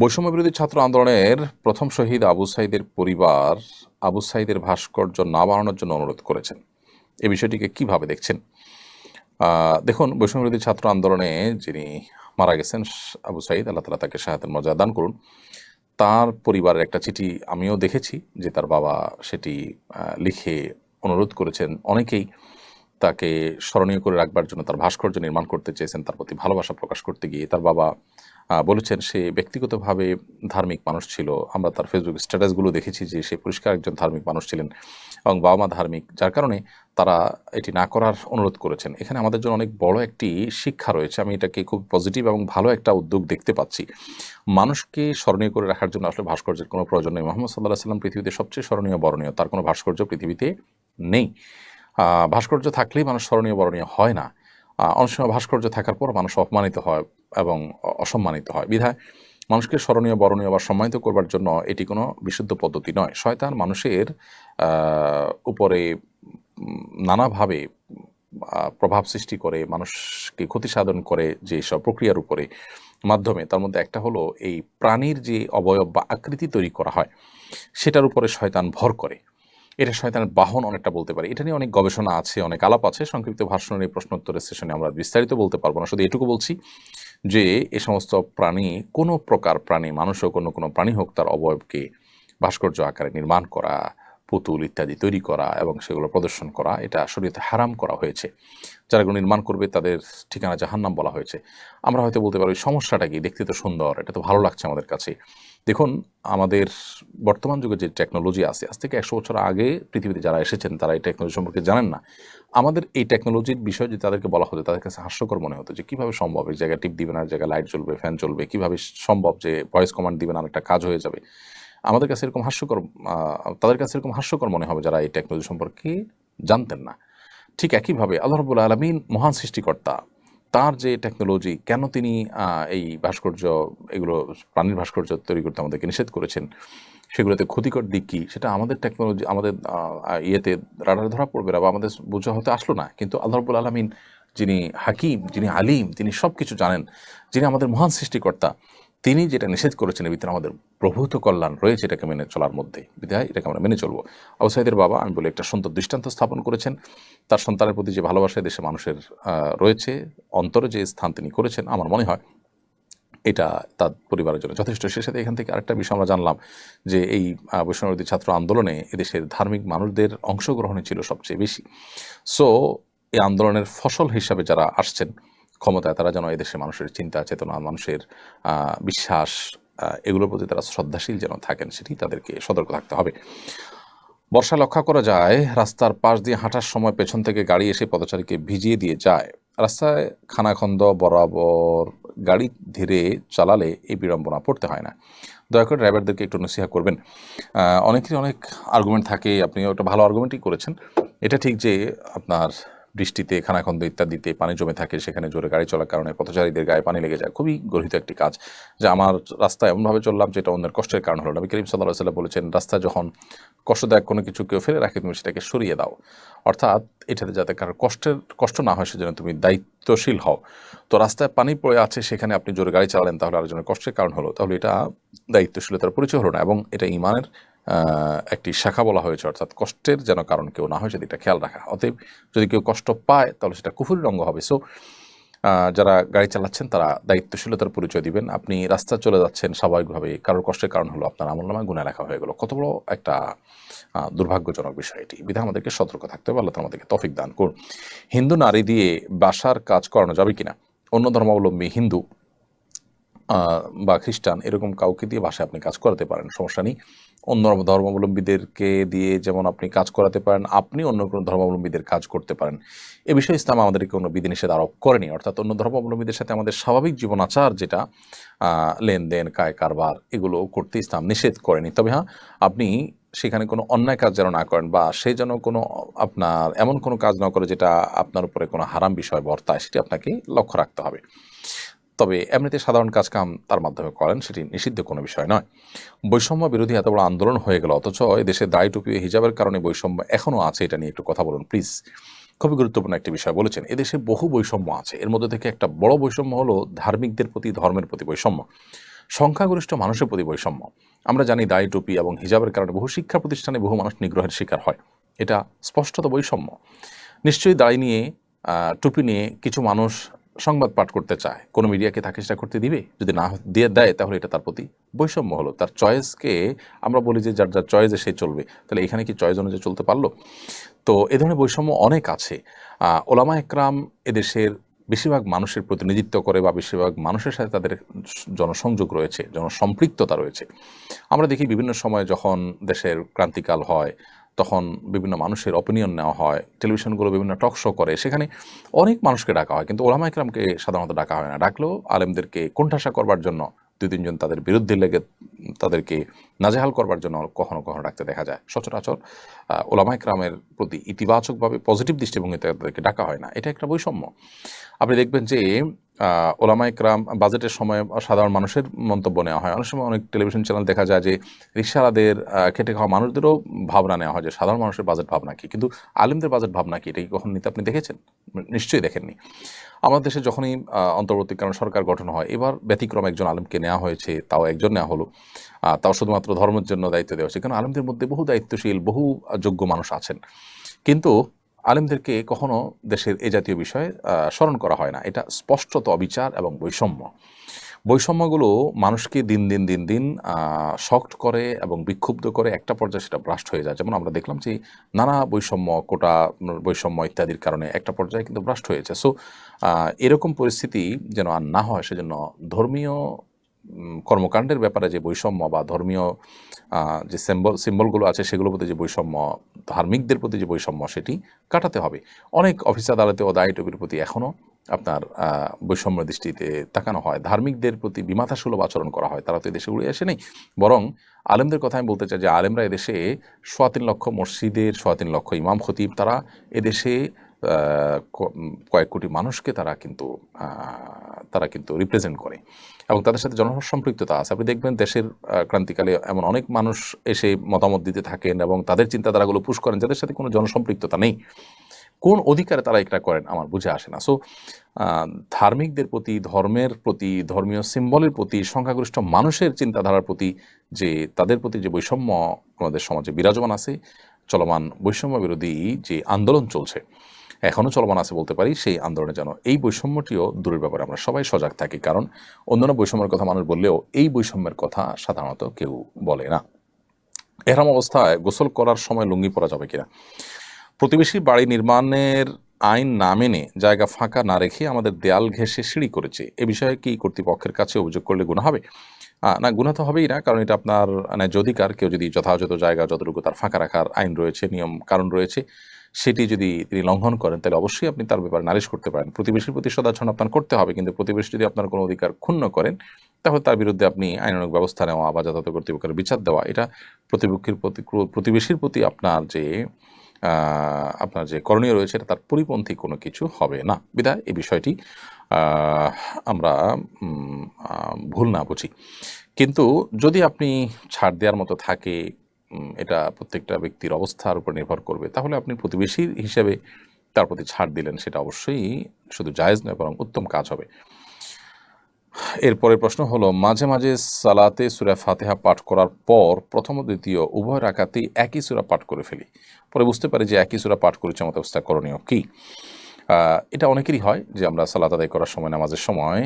বৈষম্য বিরোধী ছাত্র আন্দোলনের প্রথম শহীদ আবু সাইদের পরিবার আবু সাইদের ভাস্কর্য না বাড়ানোর জন্য অনুরোধ করেছেন। এ বিষয়টিকে কীভাবে দেখছেন? দেখুন বৈষম্য বিরোধী ছাত্র আন্দোলনে যিনি মারা গেছেন, আবু সাইদ, আল্লাহ তালা তাকে শাহাতের মর্যাদা দান করুন। তার পরিবারের একটা চিঠি আমিও দেখেছি, যে তার বাবা সেটি লিখে অনুরোধ করেছেন অনেকেই। তাকে স্মরণীয় করে রাখবার জন্য তার ভাস্কর্য নির্মাণ করতে চেয়েছেন, তার প্রতি ভালোবাসা প্রকাশ করতে গিয়ে তার বাবা বলেছেন, সে ব্যক্তিগতভাবে ধার্মিক মানুষ ছিল। আমরা তার ফেসবুক স্ট্যাটাসগুলো দেখেছি যে সে পরিষ্কার একজন ধার্মিক মানুষ ছিলেন এবং বাবা মা ধার্মিক, যার কারণে তারা এটি না করার অনুরোধ করেছেন। এখানে আমাদের জন্য অনেক বড় একটি শিক্ষা রয়েছে। আমি এটাকে খুব পজিটিভ এবং ভালো একটা উদ্যোগ দেখতে পাচ্ছি। মানুষকে স্মরণীয় করে রাখার জন্য আসলে ভাস্কর্যের কোনো প্রয়োজন নেই। মোহাম্মদ সাল্লাহ সাল্লাম পৃথিবীতে সবচেয়ে স্মরণীয়, বরণীয়। তার কোনো ভাস্কর্য পৃথিবীতে নেই। ভাস্কর্য থাকলেই মানুষ স্মরণীয়, বরণীয় হয় না। অনেক সময় ভাস্কর্য থাকার পর মানুষ অপমানিত হয় এবং অসম্মানিত হয়। বিধায় মানুষকে স্মরণীয়, বরণীয় বা সম্মানিত করবার জন্য এটি কোনো বিশুদ্ধ পদ্ধতি নয়। শয়তান মানুষের উপরে নানাভাবে প্রভাব সৃষ্টি করে, মানুষকে ক্ষতি সাধন করে যে সব প্রক্রিয়ার উপরে মাধ্যমে, তার মধ্যে একটা হলো এই প্রাণীর যে অবয়ব বা আকৃতি তৈরি করা হয়, সেটার উপরে শয়তান ভর করে। এটা শয়তানের বাহন অনেকটা বলতে পারি। এটা নিয়ে অনেক গবেষণা আছে, অনেক আলাপ আছে। সংক্ষিপ্ত ভাষণের এই প্রশ্নোত্তরের সেশনে আমরা বিস্তারিত বলতে পারব না। শুধু এটুকু বলছি যে, এ সমস্ত প্রাণী, কোনো প্রকার প্রাণী, মানুষ হোক, অন্য কোনো প্রাণী হোক, তার অবয়বকে ভাস্কর্য আকারে নির্মাণ করা, পুতুল ইত্যাদি তৈরি করা এবং সেগুলো প্রদর্শন করা, এটা শরীয়তে হারাম করা হয়েছে। যারা এগুলো নির্মাণ করবে, তাদের ঠিকানা জাহান্নাম বলা হয়েছে। আমরা হয়তো বলতে পারি সমস্যাটা কি? দেখতে তো সুন্দর, এটা তো ভালো লাগছে আমাদের কাছে। দেখুন, আমাদের বর্তমান যুগে যে টেকনোলজি আছে, আজ থেকে একশো বছর আগে পৃথিবীতে যারা এসেছেন, তারা এই টেকনোলজি সম্পর্কে জানেন না। আমাদের এই টেকনোলজির বিষয় যদি তাদেরকে বলা হতো, তাদের কাছে হাস্যকর মনে হতো যে, কীভাবে সম্ভব এই জায়গায় টিপ দিবেন আর জায়গায় লাইট জ্বলবে ফ্যান চলবে কীভাবে সম্ভব যে ভয়েস কমান্ড দিবেন আর একটা কাজ হয়ে যাবে। আমাদের কাছে এরকম হাস্যকর তাদের কাছে এরকম হাস্যকর মনে হবে যারা এই টেকনোলজি সম্পর্কে জানতেন না। ঠিক একইভাবে আল্লাহ রবুল আলমিন মহান সৃষ্টিকর্তা তার যে টেকনোলজি কেন তিনি এই ভাস্কর্য, এগুলো, প্রাণীর ভাস্কর্য তৈরি করতে আমাদেরকে নিষেধ করেছেন? সেগুলোতে ক্ষতিকর দিক কী? সেটা আমাদের টেকনোলজি আমাদের ইয়েতে রাডারে ধরা পড়বে না বা আমাদের বোঝা হতে আসলো না। কিন্তু আল্লাহ রবুল আলমিন যিনি হাকিম, যিনি আলিম, তিনি সব কিছু জানেন। যিনি আমাদের মহান সৃষ্টিকর্তা তিনি যেটা নিষেধ করেছেন ভিতরে আমাদের প্রভূত কল্যাণ রয়েছে এটাকে মেনে চলার মধ্যে। বিধায় এটাকে আমরা মেনে চলবো। আবসাইদের বাবা আমি বলি একটা সুন্দর দৃষ্টান্ত স্থাপন করেছেন। তার সন্তানের প্রতি যে ভালোবাসা দেশে মানুষের রয়েছে অন্তরে যে স্থান তিনি করেছেন আমার মনে হয় এটা তার পরিবারের জন্য যথেষ্ট। সে সাথে এখান থেকে আরেকটা বিষয় আমরা জানলাম যে এই আহ, বৈষ্ণবী ছাত্র আন্দোলনে এদেশের ধার্মিক মানুষদের অংশগ্রহণই ছিল সবচেয়ে বেশি। সো এই আন্দোলনের ফসল হিসাবে যারা আসছেন ক্ষমতায় তারা যেন এদেশের মানুষের চিন্তা, চেতনা, মানুষের বিশ্বাস এগুলোর প্রতি তারা শ্রদ্ধাশীল যেন থাকেন সেটি তাদেরকে সতর্ক থাকতে হবে। বর্ষা লক্ষ্য করা যায়, রাস্তার পাশ দিয়ে হাঁটার সময় পেছন থেকে গাড়ি এসে পথচারীকে ভিজিয়ে দিয়ে যায়। রাস্তায় খানাখন্দ, বরাবর গাড়ি ধীরে চালালে এই বিড়ম্বনা পড়তে হয় না। দয়া করে ড্রাইভারদেরকে একটু নসিহা করবেন। অনেকেরই অনেক আর্গুমেন্ট থাকে আপনি একটা ভালো আর্গুমেন্টই করেছেন। এটা ঠিক যে আপনার বৃষ্টিতে, খানাখন্দ ইত্যাদিতে পানি জমে থাকে, সেখানে জোরে গাড়ি চলার কারণে পথচারীদের গায়ে পানি লেগে যায়। খুবই গর্হিত একটি কাজ, যে আমার রাস্তায় এমনভাবে চললাম যেটা অন্যের কষ্টের কারণ হলো। নবী করিম সাল্লাহ সাল্লাম বলেছেন রাস্তায় যখন কষ্টদায়ক কোনো কিছু কেউ ফেলে রাখে, তুমি সেটাকে সরিয়ে দাও। অর্থাৎ এটাতে যাতে কারোর কষ্টের কষ্ট না হয়, সেজন্য তুমি দায়িত্বশীল হও। তো রাস্তায় পানি পড়ে আছে, সেখানে আপনি জোরে গাড়ি চালালেন, তাহলে আরেকজনের কষ্টের কারণ হলো। তাহলে এটা দায়িত্বশীলতার পরিচয় হলো না, এবং এটা ইমানের একটি শাখা বলা হয়েছে, অর্থাৎ কষ্টের যেন কারণ কেউ না হয় সেদিকটা খেয়াল রাখা। অতএব যদি কেউ কষ্ট পায়, তাহলে সেটা কুফুরির অঙ্গ হবে। সো যারা গাড়ি চালাচ্ছেন, তারা দায়িত্বশীলতার পরিচয় দিবেন। আপনি রাস্তা চলে যাচ্ছেন, স্বাভাবিকভাবে কারোর কষ্টের কারণ হলো আপনার আমল নামায় গুণে রাখা হয়ে গেল। কত বড় একটা দুর্ভাগ্যজনক বিষয় এটি। বিধা আমাদেরকে সতর্ক থাকতে হবে, আল্লাহ আমাদেরকে তফিক দান করুন। হিন্দু নারী দিয়ে বাসার কাজ করানো যাবে কিনা? অন্য ধর্মাবলম্বী হিন্দু বা খ্রিস্টান, এরকম কাউকে দিয়ে বাসায় আপনি কাজ করাতে পারেন, সমস্যা নেই। অন্য ধর্মাবলম্বীদেরকে দিয়ে যেমন আপনি কাজ করাতে পারেন, আপনি অন্য কোনো ধর্মাবলম্বীদের কাজ করতে পারেন। এ বিষয়ে ইসলাম আমাদেরকে কোনো বিধিনিষেধ আরোপ করেনি, অর্থাৎ অন্য ধর্মাবলম্বীদের সাথে আমাদের স্বাভাবিক জীবন আচার যেটা লেনদেন কায় কারবার এগুলো করতে ইসলাম নিষেধ করেনি। তবে হ্যাঁ আপনি সেখানে কোনো অন্যায় কাজ যেন না করেন বা সে যেন কোনো আপনার এমন কোনো কাজ না করে যেটা আপনার উপরে কোনো হারাম বিষয় বর্তায়, সেটি আপনাকে লক্ষ্য রাখতে হবে। তবে এমনিতে সাধারণ কাজ কাম তার মাধ্যমে করেন, সেটি নিষিদ্ধ কোনো বিষয় নয়। বৈষম্য বিরোধী এত বড় আন্দোলন হয়ে গেল, অথচ দেশে দায় টুপি হিজাবের কারণে বৈষম্য এখনও আছে, এটা নিয়ে একটু কথা বলুন, প্লিজ। খুবই গুরুত্বপূর্ণ একটি বিষয় বলেছেন, এদেশে বহু বৈষম্য আছে, এর মধ্যে থেকে একটা বড় বৈষম্য হলো ধার্মিকদের প্রতি, ধর্মের প্রতি বৈষম্য। সংখ্যাগরিষ্ঠ মানুষের প্রতি বৈষম্য। আমরা জানি দায় টুপি এবং হিজাবের কারণে বহু শিক্ষা প্রতিষ্ঠানে বহু মানুষ নিগ্রহের শিকার হয়, এটা স্পষ্টত বৈষম্য। নিশ্চয়ই দায় নিয়ে টুপি নিয়ে কিছু মানুষ সংবাদ পাঠ করতে চায়, কোনো মিডিয়াকে তাকে সেটা করতে দিবে? যদি না দিয়ে দেয়, তাহলে এটা তার প্রতি বৈষম্য হলো। তার চয়েসকে আমরা বলি যে যার যার চয়েসে সে চলবে। তাহলে এখানে কি চয়েস অনুযায়ী চলতে পারল? তো এ ধরনের বৈষম্য অনেক আছে। ওলামা একরাম এদেশের বেশিরভাগ মানুষের প্রতিনিধিত্ব করে বা বেশিরভাগ মানুষের সাথে তাদের জনসংযোগ রয়েছে, জনসম্পৃক্ততা রয়েছে। আমরা দেখি বিভিন্ন সময় যখন দেশের ক্রান্তিকাল হয় তখন বিভিন্ন মানুষের অপিনিয়ন নেওয়া হয় টেলিভিশনগুলো বিভিন্ন টক শো করে, সেখানে অনেক মানুষকে ডাকা হয়, কিন্তু ওলামা ইকরামকে সাধারণত ডাকা হয় না। ডাকলেও আলেমদেরকে কোণঠাসা করবার জন্য দুই তিনজন তাদের বিরুদ্ধে লেগে তাদেরকে নাজেহাল করবার জন্য কখনো কখনো ডাকতে দেখা যায়। সচরাচর ওলামা ইকরামের প্রতি ইতিবাচকভাবে পজিটিভ দৃষ্টিভঙ্গিতে তাদেরকে ডাকা হয় না। এটা একটা বৈষম্য। আপনি দেখবেন যে ওলামা ইকরাম বাজেটের সময় সাধারণ মানুষের মন্তব্য নেওয়া হয়। অনেক সময় অনেক টেলিভিশন চ্যানেল দেখা যায় যে রিক্সাওয়ালাদের খেটে খাওয়া মানুষদেরও ভাবনা নেওয়া হয় যে সাধারণ মানুষের বাজেট ভাবনা কি? কিন্তু আলিমদের বাজেট ভাবনা কি? এটা কি কখন নিতে আপনি দেখেছেন? নিশ্চয়ই দেখেননি। আমাদের দেশে যখনই অন্তর্বর্তীকালীন সরকার গঠন হয়, এবার ব্যতিক্রম একজন আলেমকে নেওয়া হয়েছে, তাও একজন নেওয়া হলো। তাও শুধুমাত্র ধর্মের জন্য দায়িত্ব দেওয়া হয়েছে কারণ আলেমদের মধ্যে বহু দায়িত্বশীল, বহু যোগ্য মানুষ আছেন। কিন্তু আলেমদেরকে কখনো দেশের এ জাতীয় বিষয়ে স্মরণ করা হয় না। এটা স্পষ্টত অবিচার এবং বৈষম্য। বৈষম্যগুলো মানুষকে দিন দিন দিন দিন শক্ট করে এবং বিক্ষুব্ধ করে একটা পর্যায়ে সেটা ব্রাস্ট হয়ে যায়। যেমন আমরা দেখলাম যে, নানা বৈষম্য, কোটা বৈষম্য ইত্যাদির কারণে একটা পর্যায়ে কিন্তু ব্রাস্ট হয়েছে। সো এরকম পরিস্থিতি যেন আর না হয়, সেজন্য ধর্মীয় কর্মকাণ্ডের ব্যাপারে যে বৈষম্য বা ধর্মীয় যে সিম্বল সিম্বলগুলো আছে, সেগুলোর প্রতি যে বৈষম্য, ধার্মিকদের প্রতি যে বৈষম্য, সেটি কাটাতে হবে। অনেক অফিস আদালতে ও দায়ী টবির প্রতি এখনও আপনার বৈষম্য দৃষ্টিতে তাকানো হয়। ধার্মিকদের প্রতি বিমাথাসুলভ আচরণ করা হয়। তারা তো এদেশে উড়ে আসে নেই। বরং আলেমদের কথা আমি বলতে চাই যে আলেমরা এদেশে সোয়া তিন লক্ষ মসজিদের, সোয়া তিন লক্ষ ইমাম খতিব, তারা এদেশে কয়েক কোটি মানুষকে তারা কিন্তু তারা কিন্তু রিপ্রেজেন্ট করে। এবং তাদের সাথে জনসম্পৃক্ততা আছে। আপনি দেখবেন দেশের ক্রান্তিকালে এমন অনেক মানুষ এসে মতামত দিতে থাকেন এবং তাদের চিন্তাধারাগুলো পুশ করেন, যাদের সাথে কোনো জনসম্পৃক্ততা নেই। কোন অধিকারে তারা এটা করেন আমার বুঝে আসে না। সো ধার্মিকদের প্রতি, ধর্মের প্রতি, ধর্মীয় সিম্বলের প্রতি, সংখ্যাগরিষ্ঠ মানুষের চিন্তাধারার প্রতি যে, তাদের প্রতি যে বৈষম্য আমাদের সমাজে বিরাজমান আছে, চলমান বৈষম্য বিরোধী যে আন্দোলন চলছে এখনও চলমান আছে বলতে পারি, সেই আন্দোলনে যেন এই বৈষম্যটিও দূরের ব্যাপারে আমরা সবাই সজাগ থাকি। কারণ অন্যান্য বৈষম্যের কথা মানুষ বললেও এই বৈষম্যের কথা সাধারণত কেউ বলে না। এরম অবস্থায় গোসল করার সময় লুঙ্গি পরা যাবে কিনা? প্রতিবেশী বাড়ি নির্মাণের আইন না মেনে জায়গা ফাঁকা না রেখে আমাদের দেয়াল ঘেঁষে সিঁড়ি করেছে, এ বিষয়ে কি কর্তৃপক্ষের কাছে অভিযোগ করলে গুণা হবে? না গুণা তো হবেই না, কারণ এটা আপনার ন্যায্য অধিকার। কেউ যদি যথাযথ জায়গা, যতটুকু তার ফাঁকা রাখার আইন রয়েছে, নিয়ম, কারণ রয়েছে সেটি যদি তিনি লঙ্ঘন করেন, তাহলে অবশ্যই আপনি তার ব্যাপারে নালিশ করতে পারেন। প্রতিবেশীর প্রতি সদাচরণ আপনার করতে হবে, কিন্তু প্রতিবেশী যদি আপনার কোনো অধিকার ক্ষুণ্ণ করেন, তাহলে তার বিরুদ্ধে আপনি আইনানুগ ব্যবস্থা নেওয়া বা যথাযথ কর্তৃপক্ষের বিচার দেওয়া, এটা প্রতিপক্ষের প্রতি, প্রতিবেশীর প্রতি আপনার যে আপনার যে করণীয় রয়েছে, এটা তার পরিপন্থী কোনো কিছু হবে না। বিধায় এই বিষয়টি আমরা ভুল না বুঝি। কিন্তু যদি আপনি ছাড় দেওয়ার মতো থাকে এটা প্রত্যেকটা ব্যক্তির অবস্থার উপর নির্ভর করবে। তাহলে আপনি প্রতিবেশীর হিসেবে তার প্রতি ছাড় দিলেন, সেটা অবশ্যই শুধু জায়েজ নয়, বরং উত্তম কাজ হবে। এরপরের প্রশ্ন হলো, মাঝে মাঝে সালাতে সুরা ফাতেহা পাঠ করার পর প্রথম দ্বিতীয় উভয় রাখাতেই একই সুরা পাঠ করে ফেলি। পরে বুঝতে পারি যে একই সুরা পাঠ করেছে আমাদের অবস্থা করণীয় কি। এটা অনেকেরই হয় যে আমরা সালাত আদায় করার সময়, নামাজের সময়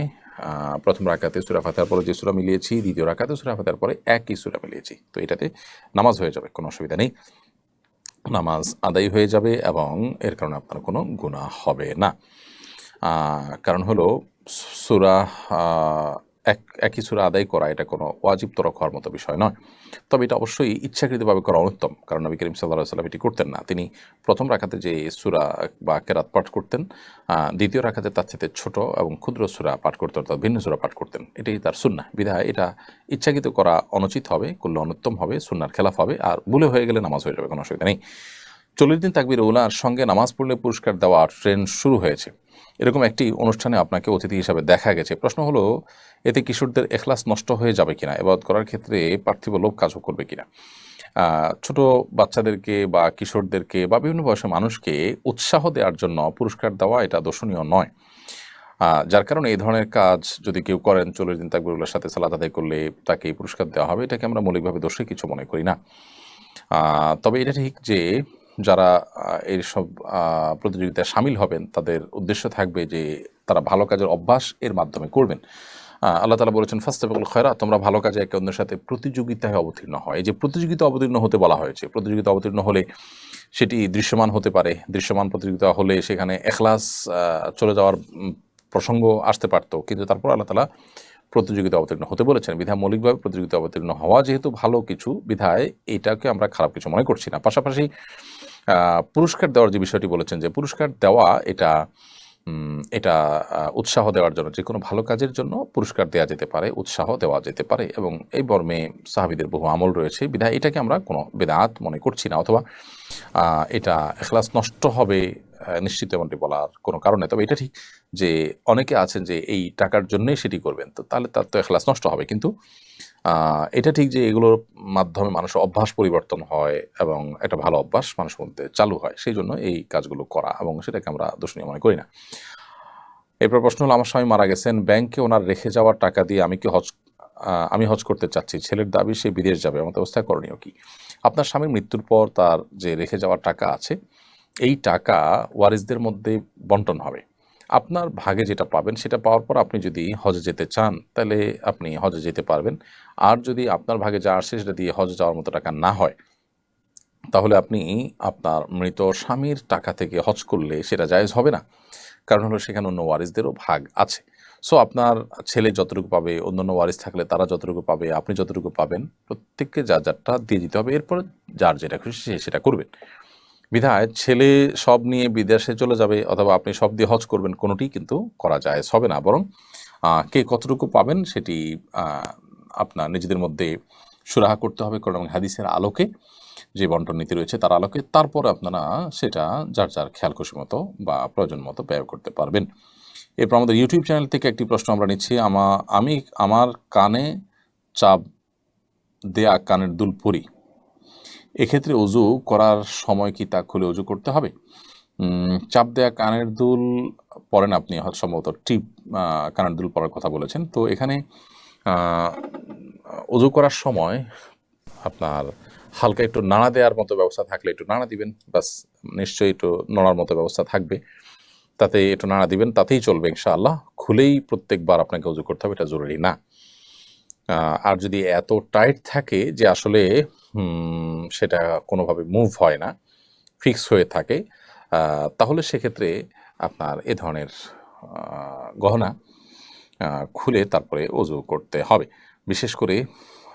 প্রথম রাখাতে সুরা ফাতার পরে যে সুরা মিলিয়েছি, দ্বিতীয় রাখাতে সুরা ফাতার পরে একই সুরা মিলিয়েছি। তো এটাতে নামাজ হয়ে যাবে, কোনো অসুবিধা নেই। নামাজ আদায় হয়ে যাবে এবং এর কারণে আপনার কোনো গুণা হবে না। কারণ হলো সুরা এক, একই সুরা আদায় করা এটা কোনো ওয়াজিব হওয়ার মতো বিষয় নয়। তবে এটা অবশ্যই ইচ্ছাকৃতভাবে করা অনুত্তম। কারণ নবী করিম সাল্লাহ সাল্লাম এটি করতেন না। তিনি প্রথম রাখাতে যে সুরা বা কেরাত পাঠ করতেন দ্বিতীয় রাখাতে তার সাথে ছোট এবং ক্ষুদ্র সুরা পাঠ করতেন অর্থাৎ ভিন্ন সুরা পাঠ করতেন। এটাই তার সুন্না বিধায় এটা ইচ্ছাকৃত করা অনুচিত হবে, করলে অনুত্তম হবে সুন্নার খেলাফ হবে, আর ভুলে হয়ে গেলে নামাজ হয়ে যাবে, কোনো অসুবিধা নেই। চল্লিশ দিন তাকবির উলার সঙ্গে নামাজ পড়লে পুরস্কার দেওয়ার ট্রেন্ড শুরু হয়েছে। এরকম একটি অনুষ্ঠানে আপনাকে অতিথি হিসাবে দেখা গেছে। প্রশ্ন হলো, এতে কিশোরদের এখলাস নষ্ট হয়ে যাবে কিনা? এবাদত করার ক্ষেত্রে পার্থিব লোভ কাজও করবে কিনা? ছোট বাচ্চাদেরকে বা কিশোরদেরকে বা বিভিন্ন বয়সের মানুষকে উৎসাহ দেওয়ার জন্য পুরস্কার দেওয়া এটা দর্শনীয় নয়। যার কারণে এই ধরনের কাজ যদি কেউ করেন, চল্লিশ দিন তাকবিরুল্লাহর সাথে সালাত আদায় করলে তাকে পুরস্কার দেওয়া হবে। এটাকে আমরা মৌলিকভাবে দোষে কিছু মনে করি না। তবে এটা ঠিক যে যারা এইসব প্রতিযোগিতায় সামিল হবেন, তাদের উদ্দেশ্য থাকবে যে তারা ভালো কাজের অভ্যাস এর মাধ্যমে করবেন। আল্লাহ তালা বলেছেন ফাস্টেবল খয়রা তোমরা ভালো কাজে একে অন্যের সাথে প্রতিযোগিতায় অবতীর্ণ হয়। এই যে প্রতিযোগিতা অবতীর্ণ হতে বলা হয়েছে, প্রতিযোগিতা অবতীর্ণ হলে সেটি দৃশ্যমান হতে পারে। দৃশ্যমান প্রতিযোগিতা হলে সেখানে এখলাস চলে যাওয়ার প্রসঙ্গ আসতে পারতো। কিন্তু তারপর আল্লাহ তালা প্রতিযোগিতা অবতীর্ণ হতে বলেছেন। বিধায় মৌলিকভাবে প্রতিযোগিতা অবতীর্ণ হওয়া যেহেতু ভালো কিছু, বিধায় এটাকে আমরা খারাপ কিছু মনে করছি না। পাশাপাশি পুরস্কার দেওয়ার যে বিষয়টি বলেছেন যে পুরস্কার দেওয়া এটা এটা উৎসাহ দেওয়ার জন্য যে কোনো ভালো কাজের জন্য পুরস্কার দেওয়া যেতে পারে, উৎসাহ দেওয়া যেতে পারে এবং এই বর্মে সাহাবিদের বহু আমল রয়েছে। বিধায় এটাকে আমরা কোনো বেদাত মনে করছি না অথবা এটা এখলাস নষ্ট হবে নিশ্চিত এমনটি বলার কোনো কারণ তবে এটা ঠিক যে অনেকে আছেন যে এই টাকার জন্যই সেটি করবেন, তো তাহলে তার তো এখলাস নষ্ট হবে। কিন্তু এটা ঠিক যে এগুলোর মাধ্যমে মানুষের অভ্যাস পরিবর্তন হয় এবং একটা ভালো অভ্যাস মানুষের মধ্যে চালু হয়, সেই জন্য এই কাজগুলো করা এবং সেটাকে আমরা দোষণীয় মনে করি না। এরপর প্রশ্ন হলো, আমার স্বামী মারা গেছেন, ব্যাংকে ওনার রেখে যাওয়ার টাকা দিয়ে আমি কি হজ আমি হজ করতে চাচ্ছি? ছেলের দাবি, সে বিদেশ যাবে, এমন অবস্থায় করণীয় কি? আপনার স্বামীর মৃত্যুর পর তার যে রেখে যাওয়ার টাকা আছে এই টাকা ওয়ারিসদের মধ্যে বন্টন হবে। আপনার ভাগে যেটা পাবেন সেটা পাওয়ার পর আপনি যদি হজে যেতে চান, তাহলে আপনি হজে যেতে পারবেন। আর যদি আপনার ভাগে যা আসে সেটা দিয়ে হজে যাওয়ার মতো টাকা না হয়, তাহলে আপনি আপনার মৃত স্বামীর টাকা থেকে হজ করলে সেটা জায়েজ হবে না। কারণ হলো সেখানে অন্য ওয়ারিসদেরও ভাগ আছে। সো আপনার ছেলে যতটুকু পাবে, অন্যান্য ওয়ারিস থাকলে তারা যতটুকু পাবে, আপনি যতটুকু পাবেন, প্রত্যেককে যা যারটা দিয়ে দিতে হবে, এরপর যার যেটা খুশি সেটা করবেন। বিধায় ছেলে সব নিয়ে বিদেশে চলে যাবে অথবা আপনি সব দিয়ে হজ করবেন, কোনোটি কিন্তু করা যায়, হবে না। বরং কে কতটুকু পাবেন সেটি আপনার নিজেদের মধ্যে সুরাহা করতে হবে কারণ হাদিসের আলোকে, যে বন্টন নীতি রয়েছে তার আলোকে। তারপর আপনারা সেটা যার যার খেয়াল খুশি মতো বা প্রয়োজন মতো ব্যয় করতে পারবেন। এরপর আমাদের ইউটিউব চ্যানেল থেকে একটি প্রশ্ন আমরা নিচ্ছি, আমা, আমি, আমার কানে চাপ দেয়া কানের দুল পরি। এক্ষেত্রে অজু করার সময় কি তা খুলে অজু করতে হবে? চাপ দেয়া কানের দুল পরেন আপনি সম্ভবত টিপ কানের দুল পরার কথা বলেছেন। তো এখানে অজু করার সময় আপনার হালকা একটু নাড়া দেওয়ার মতো ব্যবস্থা থাকলে একটু নাড়া দিবেন বাস নিশ্চয়ই একটু নড়ার মতো ব্যবস্থা থাকবে। তাতে একটু নাড়া দিবেন, তাতেই চলবে ইনশাআল্লাহ। খুলেই প্রত্যেকবার আপনাকে অজু করতে হবে, এটা জরুরি না। আর যদি এত টাইট থাকে যে আসলে সেটা কোনোভাবে মুভ হয় না, ফিক্স হয়ে থাকে তাহলে সেক্ষেত্রে আপনার এ ধরনের গহনা খুলে তারপরে অজু করতে হবে। বিশেষ করে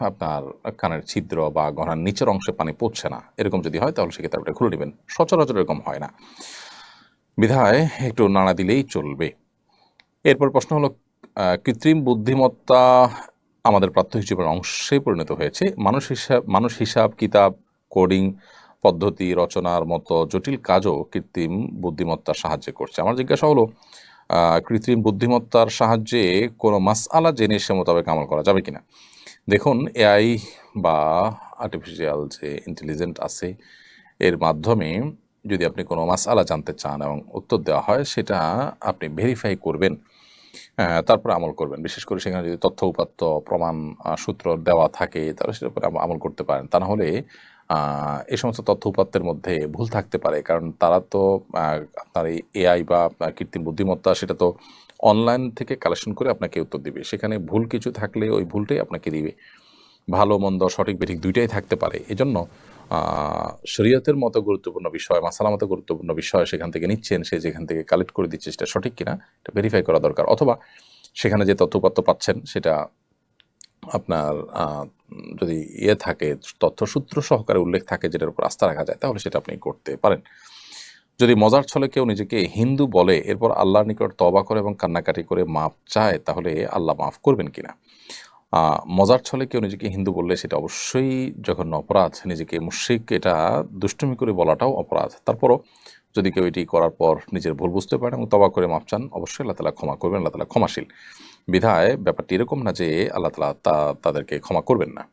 আপনার কানের ছিদ্র বা গহনার নিচের অংশে পানি পড়ছে না, এরকম যদি হয় তাহলে সেক্ষেত্রে আপনি খুলে নেবেন। সচরাচর এরকম হয় না। বিধায় একটু নাড়া দিলেই চলবে। এরপর প্রশ্ন হলো কৃত্রিম বুদ্ধিমত্তা আমাদের প্রাত্যহিক জীবনের অংশে পরিণত হয়েছে। মানুষ হিসাব মানুষ হিসাব, কিতাব, কোডিং, পদ্ধতি, রচনার মতো জটিল কাজও কৃত্রিম বুদ্ধিমত্তার সাহায্যে করছে। আমার জিজ্ঞাসা হলো কৃত্রিম বুদ্ধিমত্তার সাহায্যে কোনো মাসআলা জেনে সে মোতাবেক আমল করা যাবে কিনা? দেখুন, এআই বা আর্টিফিশিয়াল যে ইন্টেলিজেন্ট আছে, এর মাধ্যমে যদি আপনি কোনো মাসআলা জানতে চান এবং উত্তর দেওয়া হয়, সেটা আপনি ভেরিফাই করবেন। তারপরে আমল করবেন। বিশেষ করে সেখানে যদি তথ্য উপাত্ত প্রমাণ সূত্র দেওয়া থাকে, তাহলে সেটার উপরে আমল করতে পারেন। তা না হলে এই সমস্ত তথ্য উপাত্তের মধ্যে ভুল থাকতে পারে। কারণ তারা তো আপনার এই এআই বা কৃত্রিম বুদ্ধিমত্তা, সেটা তো অনলাইন থেকে কালেকশন করে আপনাকে উত্তর দিবে। সেখানে ভুল কিছু থাকলে ওই ভুলটাই আপনাকে দিবে। ভালো, মন্দ, সঠিক, বেঠিক দুইটাই থাকতে পারে। এজন্য শরীয়তের মতো গুরুত্বপূর্ণ বিষয় মাসালা মতো গুরুত্বপূর্ণ বিষয় সেখান থেকে নিচ্ছেন, সে যেখান থেকে কালেক্ট করে দিচ্ছে সেটা সঠিক কিনা, এটা ভেরিফাই করা দরকার। অথবা সেখানে যে তথ্যপত্র পাচ্ছেন সেটা আপনার যদি ইয়ে থাকে, তথ্যসূত্র সহকারে উল্লেখ থাকে যেটার উপর আস্থা রাখা যায়, তাহলে সেটা আপনি করতে পারেন। যদি মজার ছলে কেউ নিজেকে হিন্দু বলে, এরপর আল্লাহর নিকট তবা করে এবং কান্নাকাটি করে মাপ চায়, তাহলে আল্লাহ মাফ করবেন কিনা? মজার ছলে কেউ নিজেকে হিন্দু বললে সেটা অবশ্যই যখন অপরাধ, নিজেকে মুশ্রিক, এটা দুষ্টুমি করে বলাটাও অপরাধ। তারপরও যদি কেউ এটি করার পর নিজের ভুল বুঝতে পারেন এবং তবা করে মাপ চান, অবশ্যই আল্লাহ তালা ক্ষমা করবেন, আল্লাহ তালা ক্ষমাশীল। বিধায় ব্যাপারটি এরকম না যে আল্লাহ তালা তা, তাদেরকে ক্ষমা করবেন না।